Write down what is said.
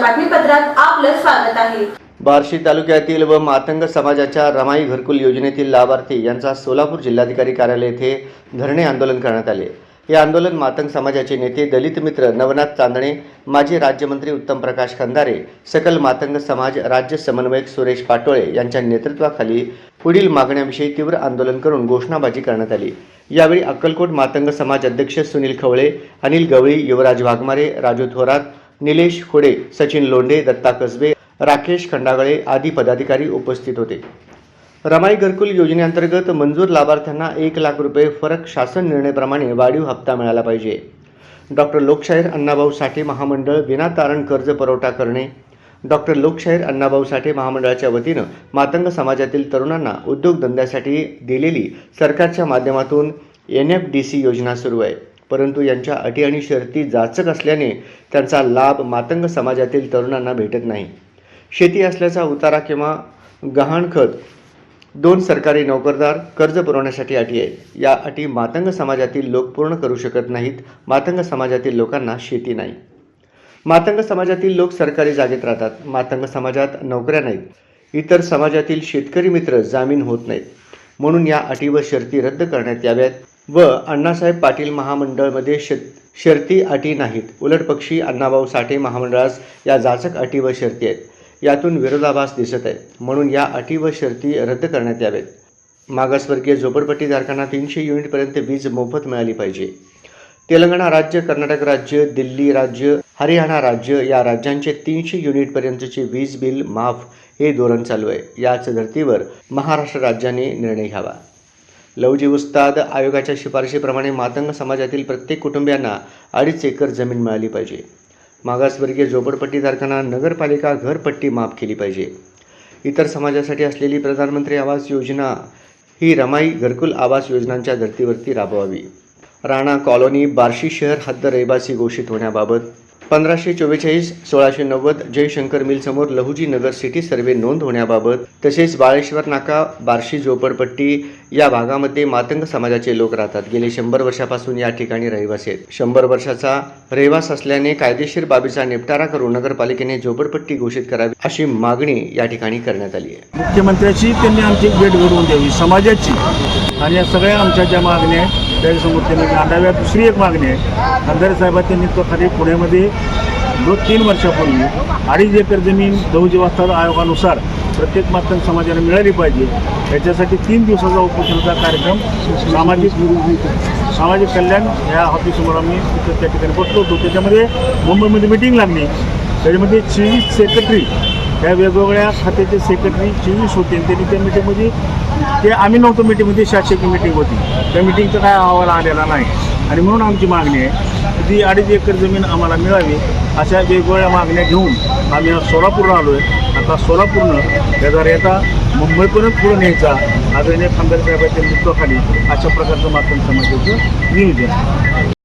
बातमीपत्रात आपलं स्वागत आहे. बार्शी तालुक्यातील व मातंग समाजाच्या रमाई घरकुल योजनेतील लाभार्थी यांचा सोलापूर जिल्हाधिकारी कार्यालय येथे धरणे आंदोलन करण्यात आले. हे आंदोलन मातंग समाजाचे नेते दलित मित्र नवनाथ चांदणे माजी राज्यमंत्री उत्तम प्रकाश खंदारे सकल मातंग समाज राज्य समन्वयक सुरेश पाटोळे यांच्या नेतृत्वाखाली पुढील मागण्याविषयी तीव्र आंदोलन करून घोषणाबाजी करण्यात आली. यावेळी अक्कलकोट मातंग समाज अध्यक्ष सुनील खवळे अनिल गवळी युवराज वाघमारे राजू थोरात निलेश खोडे सचिन लोंढे दत्ता कसबे राकेश खंडागळे आदी पदाधिकारी उपस्थित होते. रमाई घरकुल योजनेअंतर्गत मंजूर लाभार्थ्यांना एक लाख रुपये फरक शासन निर्णयप्रमाणे वाढीव हप्ता मिळाला पाहिजे. डॉक्टर लोकशाहीर अण्णाभाऊ साठे महामंडळ विनातारण कर्ज पुरवठा करणे डॉक्टर लोकशाहीर अण्णाभाऊ साठे महामंडळाच्या वतीनं मातंग समाजातील तरुणांना उद्योगधंद्यासाठी दिलेली सरकारच्या माध्यमातून एन एफ डी सी योजना सुरू आहे. परंतु यांच्या अटी आणि शर्ती जाचक असल्याने त्यांचा लाभ मातंग समाजातील तरुणांना भेटत नाही. शेती असल्याचा उतारा किंवा गहाणखत दोन सरकारी नोकरदार कर्ज पुरवण्यासाठी अटी आहेत या अटी मातंग समाजातील लोक पूर्ण करू शकत नाहीत. मातंग समाजातील लोकांना शेती नाही. मातंग समाजातील लोक सरकारी जागेत राहतात. मातंग समाजात नोकऱ्या नाहीत. इतर समाजातील शेतकरी मित्र जामीन होत नाहीत. म्हणून या अटी व शर्ती रद्द करण्यात याव्यात. व अण्णासाहेब पाटील महामंडळमध्ये शेत शर्ती अटी नाहीत. उलटपक्षी अण्णाभाऊ साठे महामंडळास या जाचक अटी व शर्ती आहेत. यातून विरोधाभास दिसत आहे म्हणून या अटी व शर्ती रद्द करण्यात यावेत. मागासवर्गीय झोपडपट्टीधारकांना तीनशे युनिटपर्यंत वीज मोफत मिळाली पाहिजे. तेलंगणा राज्य कर्नाटक राज्य दिल्ली राज्य हरियाणा राज्य या राज्यांचे तीनशे युनिटपर्यंतचे वीज बिल माफ हे धोरण चालू आहे. याच धर्तीवर महाराष्ट्र राज्याने निर्णय घ्यावा. लवजी उस्ताद आयोगाच्या शिफारशीप्रमाणे मातंग समाजातील प्रत्येक कुटुंबियांना अडीच एकर जमीन मिळाली पाहिजे. मागासवर्गीय झोपडपट्टीधारकांना नगरपालिका घरपट्टी माफ केली पाहिजे. इतर समाजासाठी असलेली प्रधानमंत्री आवास योजना ही रमाई घरकुल आवास योजनांच्या धर्तीवरती राबवावी. राणा कॉलनी बार्शी शहर हद्द रहिवासी घोषित होण्याबाबत पंधराशे चव्वेचाळीस सोळाशे नव्वद जयशंकर मिल समोर लहुजी नगर सिटी सर्वे नोंद होण्याबाबत तसेच बाळेश्वर नाका बार्शी झोपडपट्टी या भागामध्ये मातंग समाजाचे लोक राहतात. गेले शंभर वर्षापासून या ठिकाणी रहिवासी आहेत. शंभर वर्षाचा रहिवास असल्याने कायदेशीर बाबीचा निपटारा करून नगरपालिकेने झोपडपट्टी घोषित करावी अशी मागणी या ठिकाणी करण्यात आली आहे. मुख्यमंत्र्याची त्यांनी आमची भेट घडवून द्यावी समाजाची. आणि या सगळ्या आमच्या ज्या मागण्या आहेत त्याच्यासमोर त्यांनी मांडाव्या दुसरी एक मागणी आहे. खंदारे साहेबांनी त्यांनी तो खाली पुण्यामध्ये दोन तीन वर्षापूर्वी अडीच एकर जमीन दौजी वास्ता आयोगानुसार प्रत्येक मातंग समाजाला मिळाली पाहिजे. याच्यासाठी तीन दिवसाचा उपोषणाचा कार्यक्रम सामाजिक सामाजिक कल्याण ह्या ऑफिसवर आम्ही तिथं त्या ठिकाणी बसलो होतो. त्याच्यामध्ये मुंबईमध्ये मिटिंग लागली. त्याच्यामध्ये चोवीस सेक्रेटरी या वेगवेगळ्या खात्याचे सेक्रेटरी चोवीस होते. आणि त्यांनी त्या मिटिंगमध्ये ते आम्ही नव्हतो मिटिंगमध्ये शासकीय मिटिंग होती. त्या मिटिंगचा काय अहवाल आलेला नाही. आणि म्हणून आमची मागणी आहे ती अडीच एकर जमीन आम्हाला मिळावी अशा वेगवेगळ्या मागण्या घेऊन आम्ही सोलापूरला आलो आहे आता सोलापूरनं त्याचा रेता मुंबईपर्यंत पुढे न्यायचा आदरणीय खासदार साहेबांच्या नेतृत्वाखाली अशा प्रकारचं माध्यम समाजाचं नियोजन.